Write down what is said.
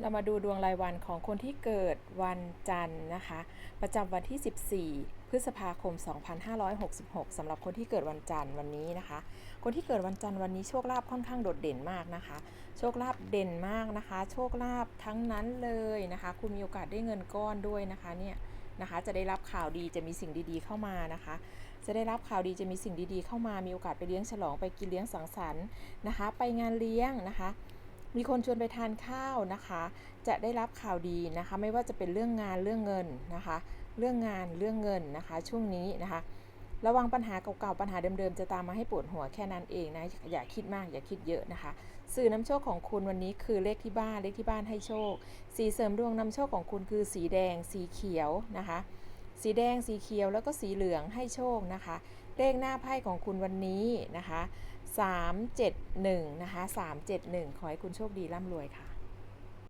เรามาดูดวงรายวันของคนที่เกิดวันจันทร์นะคะ ประจำวันที่ 14 พฤษภาคม 2566สำหรับคนที่เกิดวันจันทร์วันนี้นะคะ คนที่เกิดวันจันทร์วันนี้โชคลาภค่อนข้างโดดเด่นมากนะคะ โชคลาภเด่นมากนะคะ โชคลาภทั้งนั้นเลยนะคะ คุณมีโอกาสได้เงินก้อนด้วยนะคะเนี่ยนะคะจะได้รับข่าวดีจะมีสิ่งดีๆเข้ามานะคะ จะได้รับข่าวดีจะมีสิ่งดีๆเข้ามามีโอกาสไปเลี้ยงฉลองไปกินเลี้ยงสังสรรค์นะคะ ไปงานเลี้ยงนะคะ มีคนชวนไปทานข้าวนะคะ จะได้รับข่าวดีนะคะ ไม่ว่าจะเป็นเรื่องงานเรื่องเงินนะคะ เรื่องงานเรื่องเงินนะคะ ช่วงนี้นะคะ ระวังปัญหาเก่าๆปัญหาเดิมๆจะตามมาให้ปวดหัวแค่นั้นเองนะอย่าคิดมากอย่าคิดเยอะนะคะ สื่อน้ำโชคของคุณวันนี้คือเลขที่บ้านเลขที่บ้านให้โชค สีเสริมดวงนำโชคของคุณคือสีแดง สีเขียวนะคะ สีแดงสีเขียวแล้วก็สีเหลืองให้โชคนะคะ เลขหน้าไพ่ของคุณวันนี้นะคะ 371 นะคะ 371 ขอให้คุณโชคดีร่ำรวยค่ะ